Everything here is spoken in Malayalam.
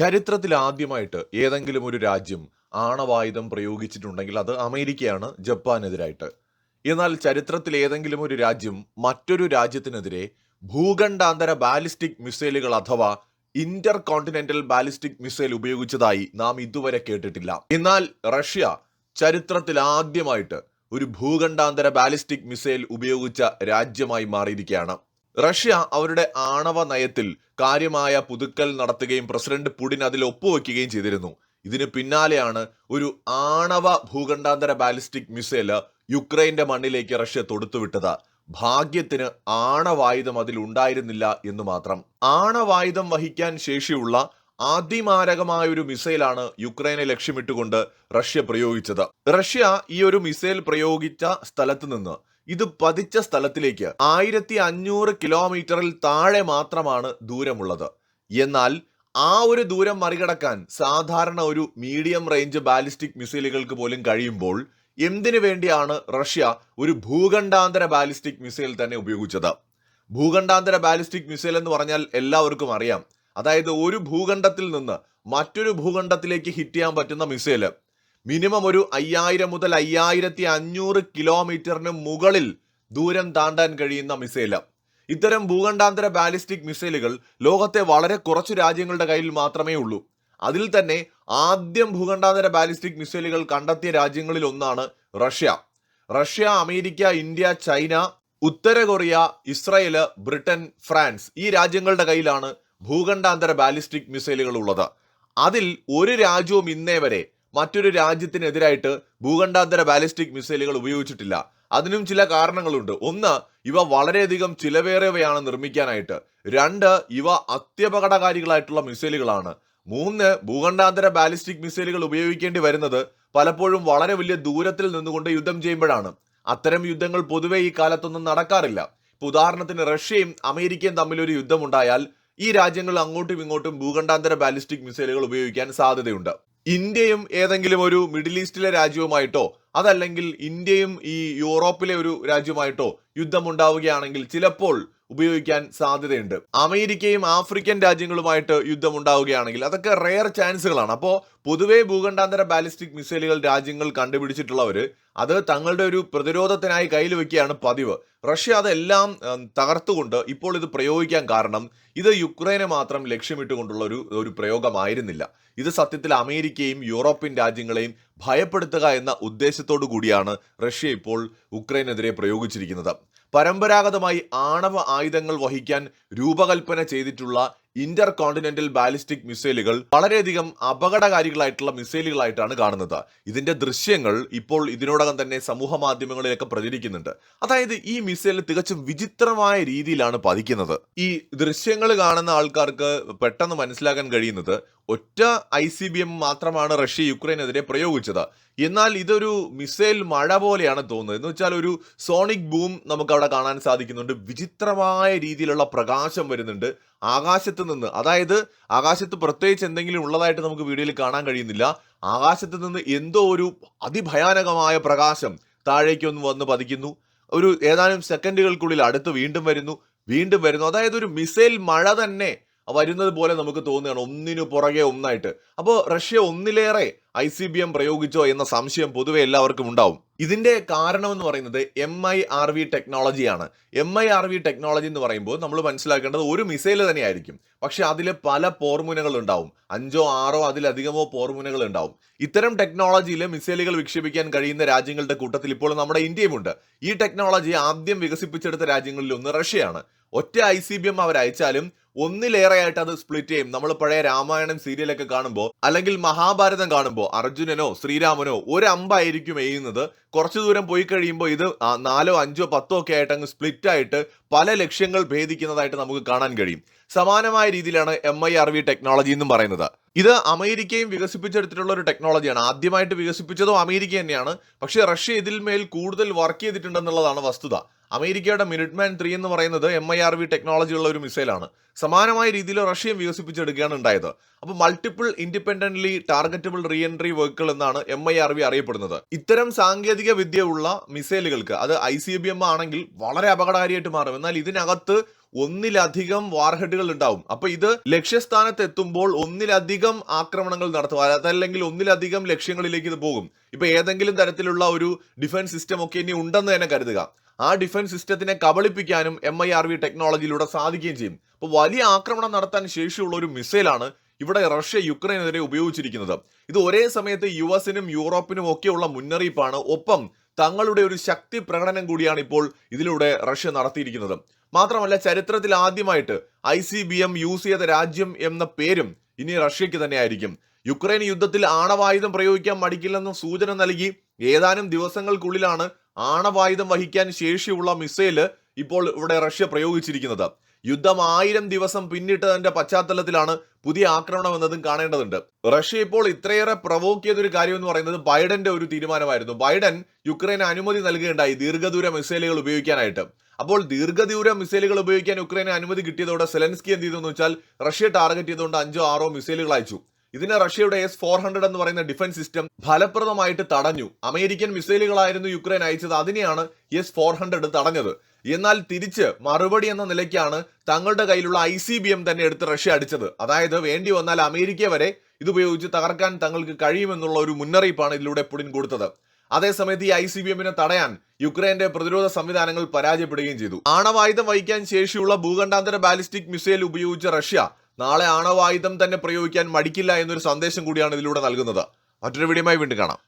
ചരിത്രത്തിൽ ആദ്യമായിട്ട് ഏതെങ്കിലും ഒരു രാജ്യം ആണവായുധം പ്രയോഗിച്ചിട്ടുണ്ടെങ്കിൽ അത് അമേരിക്കയാണ് ജപ്പാനെതിരായിട്ട്. എന്നാൽ ചരിത്രത്തിൽ ഏതെങ്കിലും ഒരു രാജ്യം മറ്റൊരു രാജ്യത്തിനെതിരെ ഭൂഖണ്ഡാന്തര ബാലിസ്റ്റിക് മിസൈലുകൾ അഥവാ ഇന്റർ കോണ്ടിനെന്റൽ ബാലിസ്റ്റിക് മിസൈൽ ഉപയോഗിച്ചതായി നാം ഇതുവരെ കേട്ടിട്ടില്ല. എന്നാൽ റഷ്യ ചരിത്രത്തിൽ ആദ്യമായിട്ട് ഒരു ഭൂഖണ്ഡാന്തര ബാലിസ്റ്റിക് മിസൈൽ ഉപയോഗിച്ച രാജ്യമായി മാറിയിരിക്കുകയാണ്. റഷ്യ അവരുടെ ആണവ നയത്തിൽ കാര്യമായ പുതുക്കൽ നടത്തുകയും പ്രസിഡന്റ് പുടിൻ അതിൽ ഒപ്പുവെക്കുകയും ചെയ്തിരുന്നു. ഇതിന് പിന്നാലെയാണ് ഒരു ആണവ ഭൂഖണ്ഡാന്തര ബാലിസ്റ്റിക് മിസൈൽ യുക്രൈന്റെ മണ്ണിലേക്ക് റഷ്യ തൊടുത്തുവിട്ടത്. ഭാഗ്യത്തിന് ആണവായുധം അതിൽ ഉണ്ടായിരുന്നില്ല എന്ന് മാത്രം. ആണവായുധം വഹിക്കാൻ ശേഷിയുള്ള അതിമാരകമായ ഒരു മിസൈലാണ് യുക്രൈനെ ലക്ഷ്യമിട്ടുകൊണ്ട് റഷ്യ പ്രയോഗിച്ചത്. റഷ്യ ഈ ഒരു മിസൈൽ പ്രയോഗിച്ച സ്ഥലത്ത് നിന്ന് ഇത് പതിച്ച സ്ഥലത്തിലേക്ക് ആയിരത്തി അഞ്ഞൂറ് കിലോമീറ്ററിൽ താഴെ മാത്രമാണ് ദൂരമുള്ളത്. എന്നാൽ ആ ഒരു ദൂരം മറികടക്കാൻ സാധാരണ ഒരു മീഡിയം റേഞ്ച് ബാലിസ്റ്റിക് മിസൈലുകൾക്ക് പോലും കഴിയുമ്പോൾ എന്തിനു വേണ്ടിയാണ് റഷ്യ ഒരു ഭൂഖണ്ഡാന്തര ബാലിസ്റ്റിക് മിസൈൽ തന്നെ ഉപയോഗിച്ചത്? ഭൂഖണ്ഡാന്തര ബാലിസ്റ്റിക് മിസൈൽ എന്ന് പറഞ്ഞാൽ എല്ലാവർക്കും അറിയാം. അതായത് ഒരു ഭൂഖണ്ഡത്തിൽ നിന്ന് മറ്റൊരു ഭൂഖണ്ഡത്തിലേക്ക് ഹിറ്റ് ചെയ്യാൻ പറ്റുന്ന മിസൈൽ മിനിമം ഒരു അയ്യായിരം മുതൽ അയ്യായിരത്തി അഞ്ഞൂറ് കിലോമീറ്ററിന് മുകളിൽ ദൂരം താണ്ടാൻ കഴിയുന്ന മിസൈല. ഇത്തരം ഭൂഖണ്ഡാന്തര ബാലിസ്റ്റിക് മിസൈലുകൾ ലോകത്തെ വളരെ കുറച്ചു രാജ്യങ്ങളുടെ കയ്യിൽ മാത്രമേ ഉള്ളൂ. അതിൽ തന്നെ ആദ്യം ഭൂഖണ്ഡാന്തര ബാലിസ്റ്റിക് മിസൈലുകൾ കണ്ടെത്തിയ രാജ്യങ്ങളിൽ ഒന്നാണ് Russia. Russia America India China ഉത്തര കൊറിയ ഇസ്രയേൽ ബ്രിട്ടൻ ഫ്രാൻസ് ഈ രാജ്യങ്ങളുടെ കയ്യിലാണ് ഭൂഖണ്ഡാന്തര ബാലിസ്റ്റിക് മിസൈലുകൾ ഉള്ളത്. അതിൽ ഒരു രാജ്യവും ഇന്നേ വരെ മറ്റൊരു രാജ്യത്തിനെതിരായിട്ട് ഭൂഖണ്ഡാന്തര ബാലിസ്റ്റിക് മിസൈലുകൾ ഉപയോഗിച്ചിട്ടില്ല. അതിനും ചില കാരണങ്ങളുണ്ട്. ഒന്ന് ഇവ വളരെയധികം ചിലവേറിയവയാണ് നിർമ്മിക്കാനായിട്ട്. രണ്ട് ഇവ അത്യപകടകാരികളായിട്ടുള്ള മിസൈലുകളാണ്. മൂന്ന് ഭൂഖണ്ഡാന്തര ബാലിസ്റ്റിക് മിസൈലുകൾ ഉപയോഗിക്കേണ്ടി വരുന്നത് പലപ്പോഴും വളരെ വലിയ ദൂരത്തിൽ നിന്നുകൊണ്ട് യുദ്ധം ചെയ്യുമ്പോഴാണ്. അത്തരം യുദ്ധങ്ങൾ പൊതുവെ ഈ കാലത്തൊന്നും നടക്കാറില്ല. ഇപ്പൊ ഉദാഹരണത്തിന് റഷ്യയും അമേരിക്കയും തമ്മിൽ ഒരു യുദ്ധമുണ്ടായാൽ ഈ രാജ്യങ്ങൾ അങ്ങോട്ടും ഇങ്ങോട്ടും ഭൂഖണ്ഡാന്തര ബാലിസ്റ്റിക് മിസൈലുകൾ ഉപയോഗിക്കാൻ സാധ്യതയുണ്ട്. ഇന്ത്യയും ഏതെങ്കിലും ഒരു മിഡിൽ ഈസ്റ്റിലെ രാജ്യവുമായിട്ടോ അതല്ലെങ്കിൽ ഇന്ത്യയും ഈ യൂറോപ്പിലെ ഒരു രാജ്യവുമായിട്ടോ യുദ്ധം ഉണ്ടാവുകയാണെങ്കിൽ ചിലപ്പോൾ ഉപയോഗിക്കാൻ സാധ്യതയുണ്ട്. അമേരിക്കയും ആഫ്രിക്കൻ രാജ്യങ്ങളുമായിട്ട് യുദ്ധം ഉണ്ടാവുകയാണെങ്കിൽ അതൊക്കെ റെയർ ചാൻസുകളാണ് അപ്പോൾ പൊതുവെ ഭൂഖണ്ഡാന്തര ബാലിസ്റ്റിക് മിസൈലുകൾ രാജ്യങ്ങൾ കണ്ടുപിടിച്ചിട്ടുള്ളവർ അത് തങ്ങളുടെ ഒരു പ്രതിരോധത്തിനായി കയ്യിൽ വെക്കുകയാണ് പതിവ്. റഷ്യ അതെല്ലാം തകർത്തുകൊണ്ട് ഇപ്പോൾ ഇത് പ്രയോഗിക്കാൻ കാരണം ഇത് യുക്രൈനെ മാത്രം ലക്ഷ്യമിട്ടുകൊണ്ടുള്ള ഒരു ഒരു പ്രയോഗമായിരുന്നില്ല. ഇത് സത്യത്തിൽ അമേരിക്കയും യൂറോപ്യൻ രാജ്യങ്ങളെയും ഭയപ്പെടുത്തുക എന്ന ഉദ്ദേശത്തോടു കൂടിയാണ് റഷ്യ ഇപ്പോൾ ഉക്രൈനെതിരെ പ്രയോഗിച്ചിരിക്കുന്നത്. പരമ്പരാഗതമായി ആണവ ആയുധങ്ങൾ വഹിക്കാൻ രൂപകൽപ്പന ചെയ്തിട്ടുള്ള ഇന്റർ കോണ്ടിനെന്റൽ ബാലിസ്റ്റിക് മിസൈലുകൾ വളരെയധികം അപകടകാരികളായിട്ടുള്ള മിസൈലുകളായിട്ടാണ് കാണുന്നത്. ഇതിന്റെ ദൃശ്യങ്ങൾ ഇപ്പോൾ ഇതിനോടകം തന്നെ സമൂഹ മാധ്യമങ്ങളിലൊക്കെ പ്രചരിക്കുന്നുണ്ട്. അതായത് ഈ മിസൈൽ തികച്ചും വിചിത്രമായ രീതിയിലാണ് പതിക്കുന്നത്. ഈ ദൃശ്യങ്ങൾ കാണുന്ന ആൾക്കാർക്ക് പെട്ടെന്ന് മനസ്സിലാക്കാൻ കഴിയുന്നത് ഒറ്റ ഐ സി ബി എം മാത്രമാണ് റഷ്യ യുക്രൈനെതിരെ പ്രയോഗിച്ചത്. എന്നാൽ ഇതൊരു മിസൈൽ മഴ പോലെയാണ് തോന്നുന്നത്. എന്ന് വെച്ചാൽ ഒരു സോണിക് ബൂം നമുക്ക് അവിടെ കാണാൻ സാധിക്കുന്നുണ്ട്. വിചിത്രമായ രീതിയിലുള്ള പ്രകാശം വരുന്നുണ്ട്. ആകാശത്ത് നിന്ന് അതായത് ആകാശത്ത് പ്രത്യേകിച്ച് എന്തെങ്കിലും ഉള്ളതായിട്ട് നമുക്ക് വീഡിയോയിൽ കാണാൻ കഴിയുന്നില്ല. ആകാശത്ത് നിന്ന് എന്തോ ഒരു അതിഭയാനകമായ പ്രകാശം താഴേക്ക് ഒന്ന് വന്ന് പതിക്കുന്നു. ഒരു ഏതാനും സെക്കൻഡുകൾക്കുള്ളിൽ അടുത്ത് വീണ്ടും വരുന്നു. വീണ്ടും വരുന്നു. അതായത് ഒരു മിസൈൽ മഴ തന്നെ വരുന്നത് പോലെ നമുക്ക് തോന്നുകയാണ് ഒന്നിനു പുറകെ ഒന്നായിട്ട്. അപ്പോൾ റഷ്യ ഒന്നിലേറെ ഐ സി ബി എം പ്രയോഗിച്ചോ എന്ന സംശയം പൊതുവെ എല്ലാവർക്കും ഉണ്ടാവും. ഇതിന്റെ കാരണം എന്ന് പറയുന്നത് M I R V ടെക്നോളജിയാണ്. M I R V technology എന്ന് പറയുമ്പോൾ നമ്മൾ മനസ്സിലാക്കേണ്ടത് ഒരു മിസൈൽ തന്നെയായിരിക്കും. പക്ഷെ അതിൽ പല പോർമുനകൾ ഉണ്ടാവും. അഞ്ചോ ആറോ അതിലധികമോ പോർമുനകൾ ഉണ്ടാവും. ഇത്തരം ടെക്നോളജിയിൽ മിസൈലുകൾ വിക്ഷേപിക്കാൻ കഴിയുന്ന രാജ്യങ്ങളുടെ കൂട്ടത്തിൽ ഇപ്പോൾ നമ്മുടെ ഇന്ത്യയുമുണ്ട്. ഈ ടെക്നോളജി ആദ്യം വികസിപ്പിച്ചെടുത്ത രാജ്യങ്ങളിൽ ഒന്ന് റഷ്യയാണ്. ഒറ്റ ഐ സി ബി എം അവർ അയച്ചാലും ഒന്നിലേറെയായിട്ട് അത് സ്പ്ലിറ്റ് ചെയ്യും. നമ്മൾ പഴയ രാമായണം സീരിയലൊക്കെ കാണുമ്പോൾ അല്ലെങ്കിൽ മഹാഭാരതം കാണുമ്പോൾ അർജുനനോ ശ്രീരാമനോ ഒരു അമ്പായിരിക്കും എയ്യുന്നത്. കുറച്ചു ദൂരം പോയി കഴിയുമ്പോൾ ഇത് നാലോ അഞ്ചോ പത്തോ ഒക്കെ ആയിട്ട് അങ്ങ് സ്പ്ലിറ്റ് ആയിട്ട് പല ലക്ഷ്യങ്ങൾ ഭേദിക്കുന്നതായിട്ട് നമുക്ക് കാണാൻ കഴിയും. സമാനമായ രീതിയിലാണ് M I R V technology എന്നും പറയുന്നത്. ഇത് അമേരിക്കയും വികസിപ്പിച്ചെടുത്തിട്ടുള്ള ഒരു ടെക്നോളജിയാണ്. ആദ്യമായിട്ട് വികസിപ്പിച്ചതും അമേരിക്ക തന്നെയാണ്. പക്ഷേ റഷ്യ ഇതിൽ മേൽ കൂടുതൽ വർക്ക് ചെയ്തിട്ടുണ്ടെന്നുള്ളതാണ് വസ്തുത. അമേരിക്കയുടെ മിനിറ്റ്മാൻ ത്രീ എന്ന് പറയുന്നത് M I R V technology ഉള്ള ഒരു മിസൈലാണ്. സമാനമായ രീതിയിൽ റഷ്യയും വികസിപ്പിച്ചെടുക്കുകയാണ് ഉണ്ടായത്. അപ്പോൾ multiple independently targetable re entry vehicle എന്നാണ് എം ഐ ആർ വി അറിയപ്പെടുന്നത്. ഇത്തരം സാങ്കേതിക വിദ്യ ഉള്ള മിസൈലുകൾക്ക് അത് ഐ സി ബി എം ആണെങ്കിൽ വളരെ അപകടകാരിയായിട്ട് മാറും. എന്നാൽ ഇതിനകത്ത് ഒന്നിലധികം വാർഹെഡുകൾ ഉണ്ടാവും. അപ്പൊ ഇത് ലക്ഷ്യസ്ഥാനത്ത് എത്തുമ്പോൾ ഒന്നിലധികം ആക്രമണങ്ങൾ നടത്തും. അതല്ലെങ്കിൽ ഒന്നിലധികം ലക്ഷ്യങ്ങളിലേക്ക് ഇത് പോകും. ഇപ്പൊ ഏതെങ്കിലും തരത്തിലുള്ള ഒരു ഡിഫൻസ് സിസ്റ്റം ഒക്കെ ഇനി ഉണ്ടെന്ന് തന്നെ കരുതുക. ആ ഡിഫൻസ് സിസ്റ്റത്തിനെ കബളിപ്പിക്കാനും എം ഐ ആർ വി ടെക്നോളജിയിലൂടെ സാധിക്കുകയും ചെയ്യും. അപ്പോൾ വലിയ ആക്രമണം നടത്താൻ ശേഷിയുള്ള ഒരു മിസൈലാണ് ഇവിടെ റഷ്യ യുക്രൈനെതിരെ ഉപയോഗിച്ചിരിക്കുന്നത്. ഇത് ഒരേ സമയത്ത് യു എസിനും യൂറോപ്പിനും ഒക്കെയുള്ള മുന്നറിയിപ്പാണ്. ഒപ്പം തങ്ങളുടെ ഒരു ശക്തി പ്രകടനം കൂടിയാണ് ഇപ്പോൾ ഇതിലൂടെ റഷ്യ നടത്തിയിരിക്കുന്നത്. മാത്രമല്ല ചരിത്രത്തിൽ ആദ്യമായിട്ട് I C B M use ചെയ്ത രാജ്യം എന്ന പേരും ഇനി റഷ്യക്ക് തന്നെയായിരിക്കും യുക്രൈൻ യുദ്ധത്തിൽ ആണവായുധം പ്രയോഗിക്കാൻ മടിക്കില്ലെന്ന് സൂചന നൽകി ഏതാനും ദിവസങ്ങൾക്കുള്ളിലാണ് ആണവായുധം വഹിക്കാൻ ശേഷിയുള്ള മിസൈൽ ഇപ്പോൾ ഇവിടെ റഷ്യ പ്രയോഗിച്ചിരിക്കുന്നത്. യുദ്ധം ആയിരം ദിവസം പിന്നിട്ടതിന്റെ പശ്ചാത്തലത്തിലാണ് പുതിയ ആക്രമണം എന്നതും കാണേണ്ടതുണ്ട്. റഷ്യ ഇപ്പോൾ ഇത്രയേറെ പ്രവോക്ക് ചെയ്തൊരു കാര്യം എന്ന് പറയുന്നത് ബൈഡന്റെ ഒരു തീരുമാനമായിരുന്നു. ബൈഡൻ യുക്രൈന് അനുമതി നൽകുകയുണ്ടായി ദീർഘദൂര മിസൈലുകൾ ഉപയോഗിക്കാനായിട്ട്. അപ്പോൾ ദീർഘദൂര മിസൈലുകൾ ഉപയോഗിക്കാൻ യുക്രൈന് അനുമതി കിട്ടിയതോടെ സെലൻസ്കി എന്ത് ചെയ്തെന്ന് വെച്ചാൽ റഷ്യ ടാർഗറ്റ് ചെയ്തുകൊണ്ട് അഞ്ചോ ആറോ മിസൈലുകൾ അയച്ചു. ഇതിനെ റഷ്യയുടെ എസ് ഫോർ ഹൺഡ്രഡ് എന്ന് പറയുന്ന ഡിഫൻസ് സിസ്റ്റം ഫലപ്രദമായിട്ട് തടഞ്ഞു. അമേരിക്കൻ മിസൈലുകളായിരുന്നു യുക്രൈൻ അയച്ചത്. അതിനെയാണ് എസ് ഫോർ ഹൺഡ്രഡ് തടഞ്ഞത്. എന്നാൽ തിരിച്ച് മറുപടി എന്ന നിലയ്ക്കാണ് തങ്ങളുടെ കയ്യിലുള്ള ഐ സി ബി എം തന്നെ എടുത്ത് റഷ്യ അടിച്ചത്. അതായത് വേണ്ടി വന്നാൽ അമേരിക്ക വരെ ഇതുപയോഗിച്ച് തകർക്കാൻ തങ്ങൾക്ക് കഴിയുമെന്നുള്ള ഒരു മുന്നറിയിപ്പാണ് ഇതിലൂടെ പുടിൻ കൊടുത്തത്. അതേസമയത്ത് ഈ ഐ സി ബി എമ്മിനെ തടയാൻ യുക്രൈന്റെ പ്രതിരോധ സംവിധാനങ്ങൾ പരാജയപ്പെടുകയും ചെയ്തു. ആണവായുധം വഹിക്കാൻ ശേഷിയുള്ള ഭൂഖണ്ഡാന്തര ബാലിസ്റ്റിക് മിസൈൽ ഉപയോഗിച്ച റഷ്യ നാളെ ആണവായുധം തന്നെ പ്രയോഗിക്കാൻ മടിക്കില്ല എന്നൊരു സന്ദേശം കൂടിയാണ് ഇതിലൂടെ നൽകുന്നത്. മറ്റൊരു വീഡിയോയുമായി വീണ്ടും കാണാം.